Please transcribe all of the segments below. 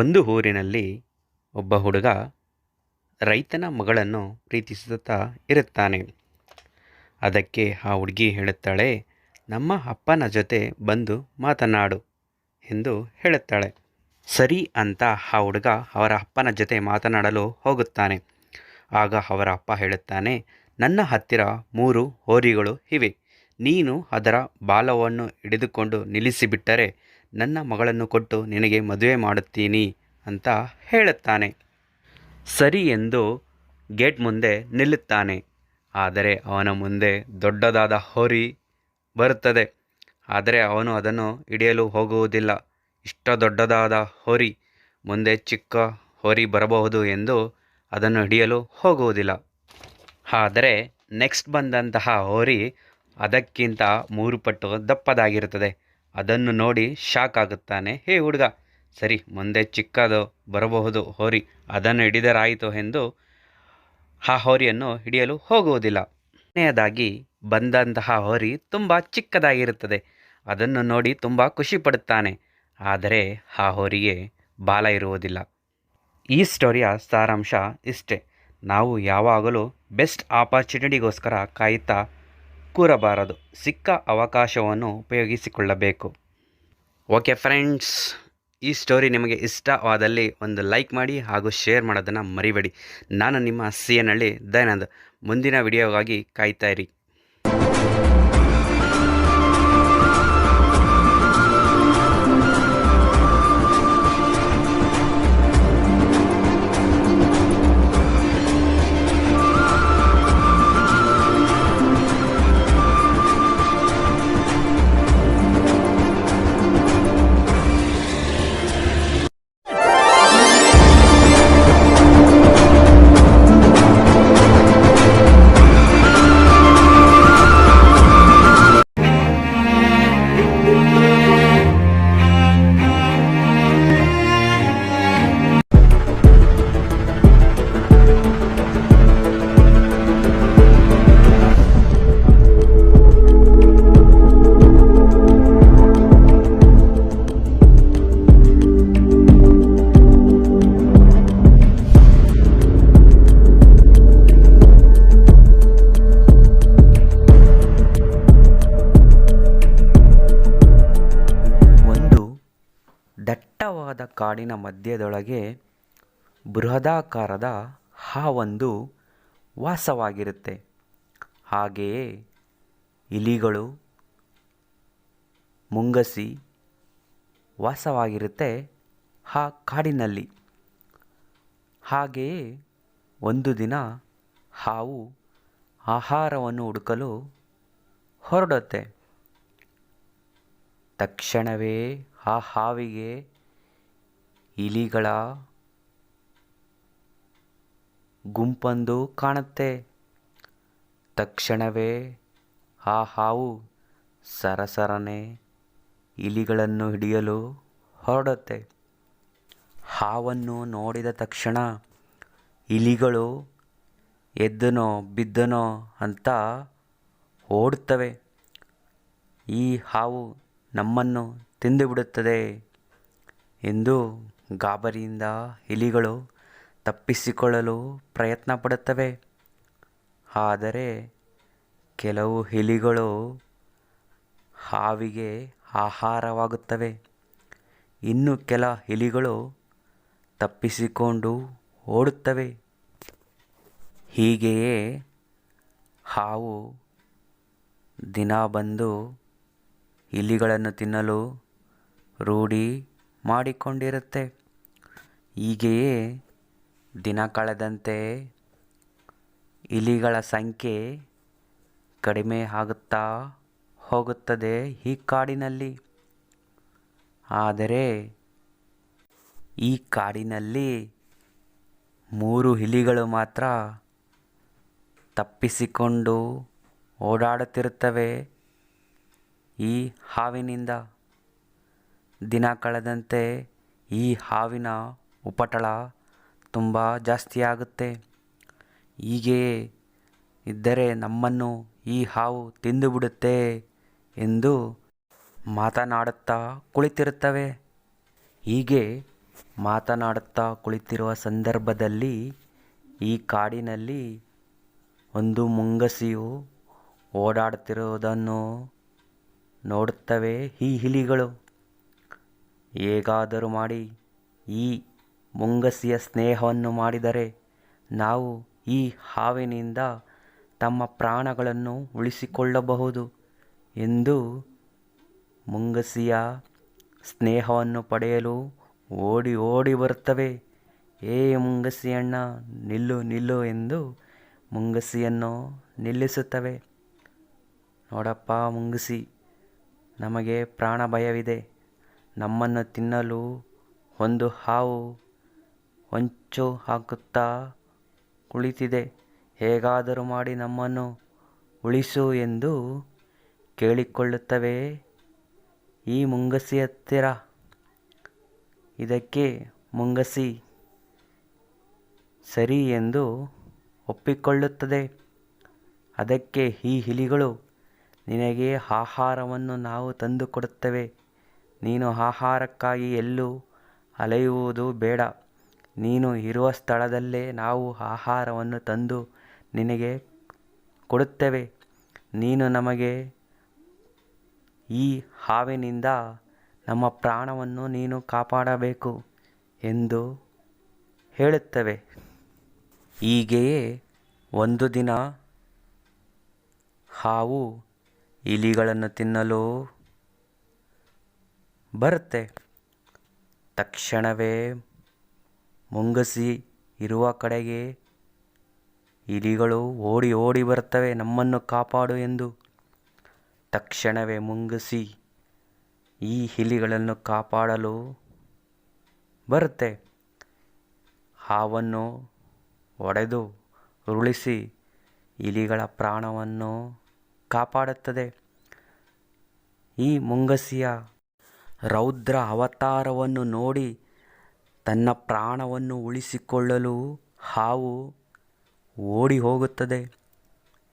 ಒಂದು ಊರಿನಲ್ಲಿ ಒಬ್ಬ ಹುಡುಗ ರೈತನ ಮಗಳನ್ನು ಪ್ರೀತಿಸುತ್ತಾ ಇರುತ್ತಾನೆ. ಅದಕ್ಕೆ ಆ ಹುಡುಗಿ ಹೇಳುತ್ತಾಳೆ, ನಮ್ಮ ಅಪ್ಪನ ಜೊತೆ ಬಂದು ಮಾತನಾಡು ಎಂದು ಹೇಳುತ್ತಾಳೆ. ಸರಿ ಅಂತ ಆ ಹುಡುಗ ಅವರ ಅಪ್ಪನ ಜೊತೆ ಮಾತನಾಡಲು ಹೋಗುತ್ತಾನೆ. ಆಗ ಅವರ ಅಪ್ಪ ಹೇಳುತ್ತಾನೆ, ನನ್ನ ಹತ್ತಿರ ಮೂರು ಹೋರಿಗಳು ಇವೆ. ನೀನು ಅದರ ಬಾಲವನ್ನು ಹಿಡಿದುಕೊಂಡು ನಿಲ್ಲಿಸಿಬಿಟ್ಟರೆ ನನ್ನ ಮಗಳನ್ನು ಕೊಟ್ಟು ನಿನಗೆ ಮದುವೆ ಮಾಡುತ್ತೀನಿ ಅಂತ ಹೇಳುತ್ತಾನೆ. ಸರಿ ಎಂದು ಗೇಟ್ ಮುಂದೆ ನಿಲ್ಲುತ್ತಾನೆ. ಆದರೆ ಅವನ ಮುಂದೆ ದೊಡ್ಡದಾದ ಹೋರಿ ಬರುತ್ತದೆ. ಆದರೆ ಅವನು ಅದನ್ನು ಹಿಡಿಯಲು ಹೋಗುವುದಿಲ್ಲ. ಇಷ್ಟ ದೊಡ್ಡದಾದ ಹೋರಿ, ಮುಂದೆ ಚಿಕ್ಕ ಹೋರಿ ಬರಬಹುದು ಎಂದು ಅದನ್ನು ಹಿಡಿಯಲು ಹೋಗುವುದಿಲ್ಲ. ಆದರೆ ನೆಕ್ಸ್ಟ್ ಬಂದಂತಹ ಹೋರಿ ಅದಕ್ಕಿಂತ ಮೂರು ಪಟ್ಟು ದಪ್ಪದಾಗಿರುತ್ತದೆ. ಅದನ್ನು ನೋಡಿ ಶಾಕ್ ಆಗುತ್ತಾನೆ. ಹೇ ಹುಡುಗ, ಸರಿ, ಮುಂದೆ ಚಿಕ್ಕದು ಬರಬಹುದು, ಹೋರಿ, ಅದನ್ನು ಹಿಡಿದರಾಯಿತು ಎಂದು ಆ ಹೋರಿಯನ್ನು ಹಿಡಿಯಲು ಹೋಗುವುದಿಲ್ಲ. ಕೊನೆಯದಾಗಿ ಬಂದಂತಹ ಹೋರಿ ತುಂಬ ಚಿಕ್ಕದಾಗಿರುತ್ತದೆ. ಅದನ್ನು ನೋಡಿ ತುಂಬ ಖುಷಿ ಪಡುತ್ತಾನೆ. ಆದರೆ ಆ ಹೋರಿಗೆ ಬಾಲ ಇರುವುದಿಲ್ಲ. ಈ ಸ್ಟೋರಿಯ ಸಾರಾಂಶ ಇಷ್ಟೇ. ನಾವು ಯಾವಾಗಲೂ ಬೆಸ್ಟ್ ಆಪರ್ಚುನಿಟಿಗೋಸ್ಕರ ಕಾಯುತ್ತಾ ಕೂರಬಾರದು ಸಿಕ್ಕ ಅವಕಾಶವನ್ನು ಉಪಯೋಗಿಸಿಕೊಳ್ಳಬೇಕು. ಓಕೆ ಫ್ರೆಂಡ್ಸ್, ಈ ಸ್ಟೋರಿ ನಿಮಗೆ ಇಷ್ಟವಾದಲ್ಲಿ ಒಂದು ಲೈಕ್ ಮಾಡಿ ಹಾಗೂ ಶೇರ್ ಮಾಡೋದನ್ನು ಮರಿಬೇಡಿ. ನಾನು ನಿಮ್ಮ ಸಿ ಎನ್ ಹಳ್ಳಿ ದಯಾನಂದ್. ಮುಂದಿನ ವಿಡಿಯೋಗಾಗಿ ಕಾಯ್ತಾ ಕಾಡಿನ ಮಧ್ಯದೊಳಗೆ ಬೃಹದಾಕಾರದ ಹಾವೊಂದು ವಾಸವಾಗಿರುತ್ತೆ. ಹಾಗೆಯೇ ಇಲಿಗಳು, ಮುಂಗಸಿ ವಾಸವಾಗಿರುತ್ತೆ ಆ ಕಾಡಿನಲ್ಲಿ. ಹಾಗೆಯೇ ಒಂದು ದಿನ ಹಾವು ಆಹಾರವನ್ನು ಹುಡುಕಲು ಹೊರಡುತ್ತೆ. ತಕ್ಷಣವೇ ಆ ಹಾವಿಗೆ ಇಲಿಗಳ ಗುಂಪೊಂದು ಕಾಣುತ್ತೆ. ತಕ್ಷಣವೇ ಆ ಹಾವು ಸರಸರನೆ ಇಲಿಗಳನ್ನು ಹಿಡಿಯಲು ಹೊರಡುತ್ತೆ. ಹಾವನ್ನು ನೋಡಿದ ತಕ್ಷಣ ಇಲಿಗಳು ಎದ್ದನೋ ಬಿದ್ದನೋ ಅಂತ ಓಡುತ್ತವೆ. ಈ ಹಾವು ನಮ್ಮನ್ನು ತಿಂದುಬಿಡುತ್ತದೆ ಎಂದು ಗಾಬರಿಯಿಂದ ಇಲಿಗಳು ತಪ್ಪಿಸಿಕೊಳ್ಳಲು ಪ್ರಯತ್ನ ಪಡುತ್ತವೆ ಆದರೆ ಕೆಲವು ಇಲಿಗಳು ಹಾವಿಗೆ ಆಹಾರವಾಗುತ್ತವೆ. ಇನ್ನು ಕೆಲ ಇಲಿಗಳು ತಪ್ಪಿಸಿಕೊಂಡು ಓಡುತ್ತವೆ. ಹೀಗೆಯೇ ಹಾವು ದಿನ ಬಂದು ಇಲಿಗಳನ್ನು ತಿನ್ನಲು ರೂಢಿ ಮಾಡಿಕೊಂಡಿರುತ್ತೆ. ಹೀಗೆಯೇ ದಿನ ಕಳೆದಂತೆ ಇಲಿಗಳ ಸಂಖ್ಯೆ ಕಡಿಮೆ ಆಗುತ್ತಾ ಹೋಗುತ್ತದೆ ಈ ಕಾಡಿನಲ್ಲಿ. ಆದರೆ ಈ ಕಾಡಿನಲ್ಲಿ ಮೂರು ಇಲಿಗಳು ಮಾತ್ರ ತಪ್ಪಿಸಿಕೊಂಡು ಓಡಾಡುತ್ತಿರುತ್ತವೆ. ಈ ಹಾವಿನಿಂದ ದಿನ ಕಳೆದಂತೆ ಈ ಹಾವಿನ ಉಪಟಳ ತುಂಬ ಜಾಸ್ತಿಯಾಗುತ್ತೆ. ಹೀಗೆಯೇ ಇದ್ದರೆ ನಮ್ಮನ್ನು ಈ ಹಾವು ತಿಂದುಬಿಡುತ್ತೆ ಎಂದು ಮಾತನಾಡುತ್ತಾ ಕುಳಿತಿರುತ್ತವೆ. ಹೀಗೆ ಮಾತನಾಡುತ್ತಾ ಕುಳಿತಿರುವ ಸಂದರ್ಭದಲ್ಲಿ ಈ ಕಾಡಿನಲ್ಲಿ ಒಂದು ಮುಂಗಸಿಯು ಓಡಾಡುತ್ತಿರುವುದನ್ನು ನೋಡುತ್ತವೆ ಈ ಹಿಲಿಗಳು. ಹೇಗಾದರೂ ಮಾಡಿ ಈ ಮುಂಗಸಿಯ ಸ್ನೇಹವನ್ನು ಮಾಡಿದರೆ ನಾವು ಈ ಹಾವಿನಿಂದ ತಮ್ಮ ಪ್ರಾಣಗಳನ್ನು ಉಳಿಸಿಕೊಳ್ಳಬಹುದು ಎಂದು ಮುಂಗಸಿಯ ಸ್ನೇಹವನ್ನು ಪಡೆಯಲು ಓಡಿ ಓಡಿ ಬರುತ್ತವೆ. ಏ ಮುಂಗಸಿಯಣ್ಣ, ನಿಲ್ಲು ನಿಲ್ಲು ಎಂದು ಮುಂಗಸಿಯನ್ನು ನಿಲ್ಲಿಸುತ್ತವೆ. ನೋಡಪ್ಪ ಮುಂಗಸಿ, ನಮಗೆ ಪ್ರಾಣ ಭಯವಿದೆ ನಮ್ಮನ್ನು ತಿನ್ನಲು ಒಂದು ಹಾವು ಹೊಂಚು ಹಾಕುತ್ತಾ ಕುಳಿತಿದೆ. ಹೇಗಾದರೂ ಮಾಡಿ ನಮ್ಮನ್ನು ಉಳಿಸು ಎಂದು ಕೇಳಿಕೊಳ್ಳುತ್ತವೆ. ಈ ಮುಂಗಸಿ ಹತ್ತಿರ. ಇದಕ್ಕೆ ಮುಂಗಸಿ ಸರಿ ಎಂದು ಒಪ್ಪಿಕೊಳ್ಳುತ್ತದೆ. ಅದಕ್ಕೆ ಈ ಇಲಿಗಳು ನಿನಗೆ ಆಹಾರವನ್ನು ನಾವು ತಂದು ಕೊಡುತ್ತೇವೆ ನೀನು ಆಹಾರಕ್ಕಾಗಿ ಎಲ್ಲೂ ಅಲೆಯುವುದು ಬೇಡ. ನೀನು ಇರುವ ಸ್ಥಳದಲ್ಲೇ ನಾವು ಆಹಾರವನ್ನು ತಂದು ನಿನಗೆ ಕೊಡುತ್ತೇವೆ. ನೀನು ನಮಗೆ ಈ ಹಾವಿನಿಂದ ನಮ್ಮ ಪ್ರಾಣವನ್ನು ನೀನು ಕಾಪಾಡಬೇಕು ಎಂದು ಹೇಳುತ್ತವೆ. ಹೀಗೆಯೇ ಒಂದು ದಿನ ಹಾವು ಇಲಿಗಳನ್ನು ತಿನ್ನಲು ಬರುತ್ತೆ. ತಕ್ಷಣವೇ ಮುಂಗಸಿ ಇರುವ ಕಡೆಗೆ ಇಲಿಗಳು ಓಡಿ ಓಡಿ ಬರುತ್ತವೆ, ನಮ್ಮನ್ನು ಕಾಪಾಡು ಎಂದು. ತಕ್ಷಣವೇ ಮುಂಗಸಿ ಈ ಇಲಿಗಳನ್ನು ಕಾಪಾಡಲು ಬರುತ್ತೆ. ಹಾವನ್ನು ಒಡೆದು ಉರುಳಿಸಿ ಇಲಿಗಳ ಪ್ರಾಣವನ್ನು ಕಾಪಾಡುತ್ತದೆ. ಈ ಮುಂಗಸಿಯ ರೌದ್ರ ಅವತಾರವನ್ನು ನೋಡಿ ತನ್ನ ಪ್ರಾಣವನ್ನು ಉಳಿಸಿಕೊಳ್ಳಲು ಹಾವು ಓಡಿ ಹೋಗುತ್ತದೆ.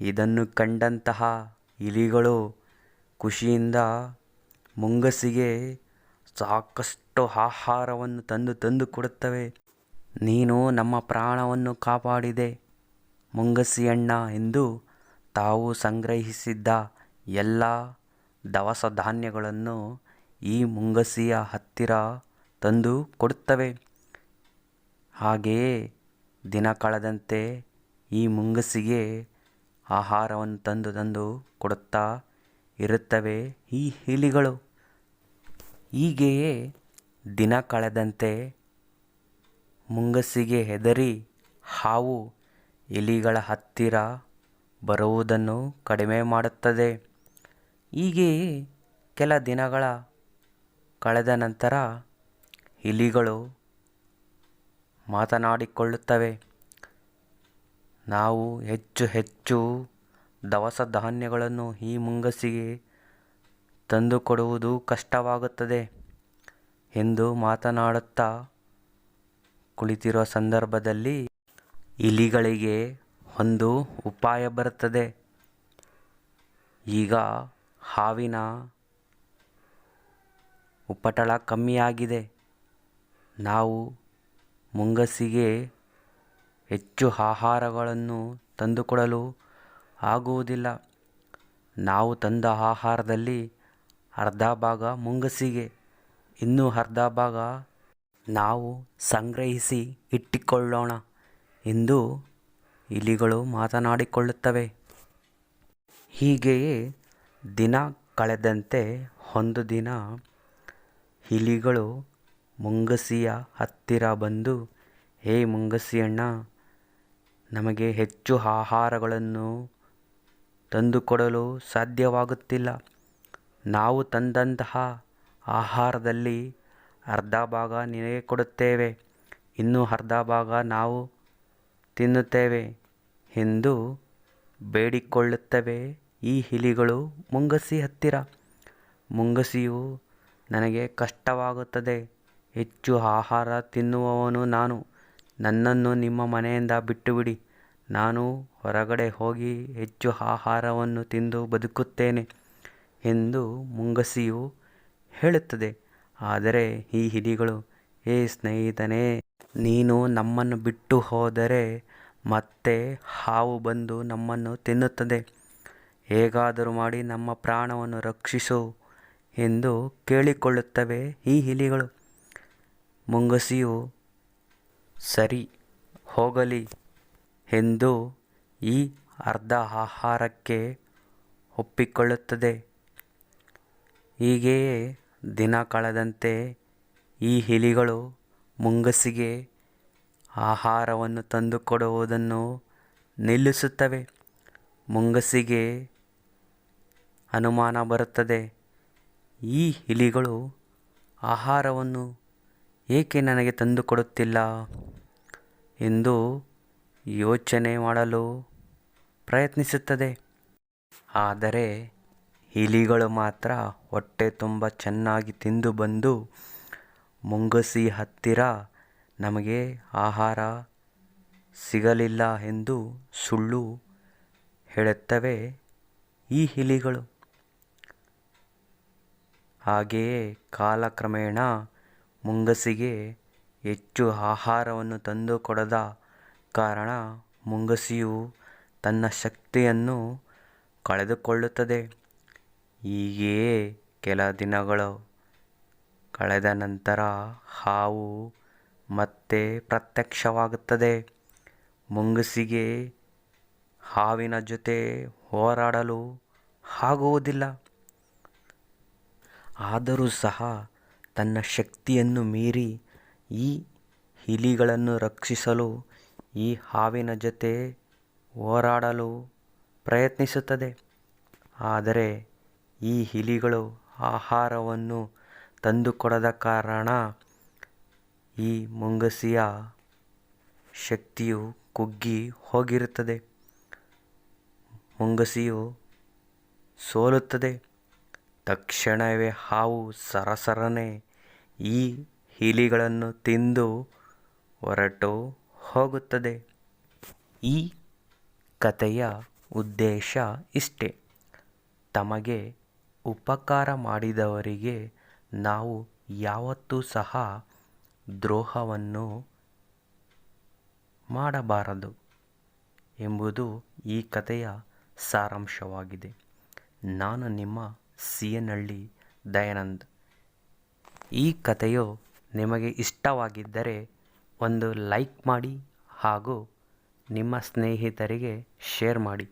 ಇದನ್ನು ಕಂಡಂತಹ ಇಲಿಗಳು ಖುಷಿಯಿಂದ ಮುಂಗಸಿಗೆ ಸಾಕಷ್ಟು ಆಹಾರವನ್ನು ತಂದು ತಂದು ಕೊಡುತ್ತವೆ. ನೀನು ನಮ್ಮ ಪ್ರಾಣವನ್ನು ಕಾಪಾಡಿದೆ, ಮುಂಗಸಿ ಅಣ್ಣ ಎಂದು ತಾವು ಸಂಗ್ರಹಿಸಿದ್ದ ಎಲ್ಲ ದವಸ ಧಾನ್ಯಗಳನ್ನು ಈ ಮುಂಗಸಿಯ ಹತ್ತಿರ ತಂದು ಕೊಡುತ್ತವೆ. ಹಾಗೆಯೇ ದಿನ ಕಳೆದಂತೆ ಈ ಮುಂಗಸಿಗೆ ಆಹಾರವನ್ನು ತಂದು ತಂದು ಕೊಡುತ್ತಾ ಇರುತ್ತವೆ ಈ ಇಲಿಗಳು ಹೀಗೆಯೇ ದಿನ ಕಳೆದಂತೆ ಮುಂಗಸಿಗೆ ಹೆದರಿ ಹಾವು ಇಲಿಗಳ ಹತ್ತಿರ ಬರುವುದನ್ನು ಕಡಿಮೆ ಮಾಡುತ್ತದೆ. ಹೀಗೆಯೇ ಕೆಲ ದಿನಗಳ ಕಳೆದ ನಂತರ ಇಲಿಗಳು ಮಾತನಾಡಿಕೊಳ್ಳುತ್ತವೆ. ನಾವು ಹೆಚ್ಚು ಹೆಚ್ಚು ದವಸ ಧಾನ್ಯಗಳನ್ನು ಈ ಮುಂಗಸಿಗೆ ತಂದುಕೊಡುವುದು ಕಷ್ಟವಾಗುತ್ತದೆ ಎಂದು ಮಾತನಾಡುತ್ತಾ ಕುಳಿತಿರುವ ಸಂದರ್ಭದಲ್ಲಿ ಇಲಿಗಳಿಗೆ ಒಂದು ಉಪಾಯ ಬರುತ್ತದೆ. ಈಗ ಹಾವಿನ ಉಪಟಳ ಕಮ್ಮಿಯಾಗಿದೆ. ನಾವು ಮುಂಗಸಿಗೆ ಹೆಚ್ಚು ಆಹಾರಗಳನ್ನು ತಂದುಕೊಡಲು ಆಗುವುದಿಲ್ಲ. ನಾವು ತಂದ ಆಹಾರದಲ್ಲಿ ಅರ್ಧ ಭಾಗ ಮುಂಗಸಿಗೆ, ಇನ್ನೂ ಅರ್ಧ ಭಾಗ ನಾವು ಸಂಗ್ರಹಿಸಿ ಇಟ್ಟುಕೊಳ್ಳೋಣ ಎಂದು ಇಲಿಗಳು ಮಾತನಾಡಿಕೊಳ್ಳುತ್ತವೆ. ಹೀಗೆಯೇ ದಿನ ಕಳೆದಂತೆ ಒಂದು ದಿನ ಇಲಿಗಳು ಮುಂಗಸಿಯ ಹತ್ತಿರ ಬಂದು, ಹೇ ಮುಂಗಸಿಯಣ್ಣ, ನಮಗೆ ಹೆಚ್ಚು ಆಹಾರಗಳನ್ನು ತಂದುಕೊಡಲು ಸಾಧ್ಯವಾಗುತ್ತಿಲ್ಲ. ನಾವು ತಂದಂತಹ ಆಹಾರದಲ್ಲಿ ಅರ್ಧ ಭಾಗ ನಿನಗೆ ಕೊಡುತ್ತೇವೆ, ಇನ್ನು ಅರ್ಧ ಭಾಗ ನಾವು ತಿನ್ನುತ್ತೇವೆ ಎಂದು ಬೇಡಿಕೊಳ್ಳುತ್ತವೆ ಈ ಇಲಿಗಳು ಮುಂಗಸಿ ಹತ್ತಿರ. ಮುಂಗಸಿಯು ನನಗೆ ಕಷ್ಟವಾಗುತ್ತದೆ. ಹೆಚ್ಚು ಆಹಾರ ತಿನ್ನುವವನು ನಾನು. ನನ್ನನ್ನು ನಿಮ್ಮ ಮನೆಯಿಂದ ಬಿಟ್ಟುಬಿಡಿ. ನಾನು ಹೊರಗಡೆ ಹೋಗಿ ಹೆಚ್ಚು ಆಹಾರವನ್ನು ತಿಂದು ಬದುಕುತ್ತೇನೆ ಎಂದು ಮುಂಗಸಿಯು ಹೇಳುತ್ತದೆ. ಆದರೆ ಈ ಇಲಿಗಳು ಏ ಸ್ನೇಹಿತನೇ, ನೀನು ನಮ್ಮನ್ನು ಬಿಟ್ಟು ಹೋದರೆ ಮತ್ತೆ ಹಾವು ಬಂದು ನಮ್ಮನ್ನು ತಿನ್ನುತ್ತದೆ. ಹೇಗಾದರೂ ಮಾಡಿ ನಮ್ಮ ಪ್ರಾಣವನ್ನು ರಕ್ಷಿಸು ಎಂದು ಕೇಳಿಕೊಳ್ಳುತ್ತವೆ ಈ ಇಲಿಗಳು ಮುಂಗುಸಿಯು ಸರಿ ಹೋಗಲಿ ಎಂದು ಈ ಅರ್ಧ ಆಹಾರಕ್ಕೆ ಒಪ್ಪಿಕೊಳ್ಳುತ್ತದೆ. ಹೀಗೆಯೇ ದಿನ ಕಳೆದಂತೆ ಈ ಇಲಿಗಳು ಮುಂಗಸಿಗೆ ಆಹಾರವನ್ನು ತಂದುಕೊಡುವುದನ್ನು ನಿಲ್ಲಿಸುತ್ತವೆ. ಮುಂಗಸಿಗೆ ಅನುಮಾನ ಬರುತ್ತದೆ. ಈ ಇಲಿಗಳು ಆಹಾರವನ್ನು ಏಕೆ ನನಗೆ ತಂದುಕೊಡುತ್ತಿಲ್ಲ ಎಂದು ಯೋಚನೆ ಮಾಡಲು ಪ್ರಯತ್ನಿಸುತ್ತದೆ. ಆದರೆ ಇಲಿಗಳು ಮಾತ್ರ ಹೊಟ್ಟೆ ತುಂಬ ಚೆನ್ನಾಗಿ ತಿಂದು ಬಂದು ಮುಂಗಸಿ ಹತ್ತಿರ ನಮಗೆ ಆಹಾರ ಸಿಗಲಿಲ್ಲ ಎಂದು ಸುಳ್ಳು ಹೇಳುತ್ತವೆ ಈ ಇಲಿಗಳು. ಹಾಗೆಯೇ ಕಾಲಕ್ರಮೇಣ ಮುಂಗಸಿಗೆ ಹೆಚ್ಚು ಆಹಾರವನ್ನು ತಂದು ಕೊಡದ ಕಾರಣ ಮುಂಗಸಿಯು ತನ್ನ ಶಕ್ತಿಯನ್ನು ಕಳೆದುಕೊಳ್ಳುತ್ತದೆ. ಹೀಗೆಯೇ ಕೆಲ ದಿನಗಳು ಕಳೆದ ನಂತರ ಹಾವು ಮತ್ತೆ ಪ್ರತ್ಯಕ್ಷವಾಗುತ್ತದೆ. ಮುಂಗಸಿಗೆ ಹಾವಿನ ಜೊತೆ ಹೋರಾಡಲು ಆಗುವುದಿಲ್ಲ. ಆದರೂ ಸಹ ತನ್ನ ಶಕ್ತಿಯನ್ನು ಮೀರಿ ಈ ಇಲಿಗಳನ್ನು ರಕ್ಷಿಸಲು, ಈ ಹಾವಿನ ಜೊತೆ ಹೋರಾಡಲು ಪ್ರಯತ್ನಿಸುತ್ತದೆ. ಆದರೆ ಈ ಇಲಿಗಳು ಆಹಾರವನ್ನು ತಂದುಕೊಡದ ಕಾರಣ ಈ ಮುಂಗಸಿಯ ಶಕ್ತಿಯು ಕುಗ್ಗಿ ಹೋಗಿರುತ್ತದೆ. ಮುಂಗಸಿಯು ಸೋಲುತ್ತದೆ. ತಕ್ಷಣವೇ ಹಾವು ಸರಸರನೆ ಈ ಇಲಿಗಳನ್ನು ತಿಂದು ಹೊರಟು ಹೋಗುತ್ತದೆ. ಈ ಕಥೆಯ ಉದ್ದೇಶ ಇಷ್ಟೆ. ತಮಗೆ ಉಪಕಾರ ಮಾಡಿದವರಿಗೆ ನಾವು ಯಾವತ್ತೂ ಸಹ ದ್ರೋಹವನ್ನು ಮಾಡಬಾರದು ಎಂಬುದು ಈ ಕಥೆಯ ಸಾರಾಂಶವಾಗಿದೆ. ನಾನು ನಿಮ್ಮ ಸಿಯನಹಳ್ಳಿ ದಯಾನಂದ್. ಈ ಕಥೆಯು ನಿಮಗೆ ಇಷ್ಟವಾಗಿದ್ದರೆ ಒಂದು ಲೈಕ್ ಮಾಡಿ ಹಾಗೂ ನಿಮ್ಮ ಸ್ನೇಹಿತರಿಗೆ ಶೇರ್ ಮಾಡಿ.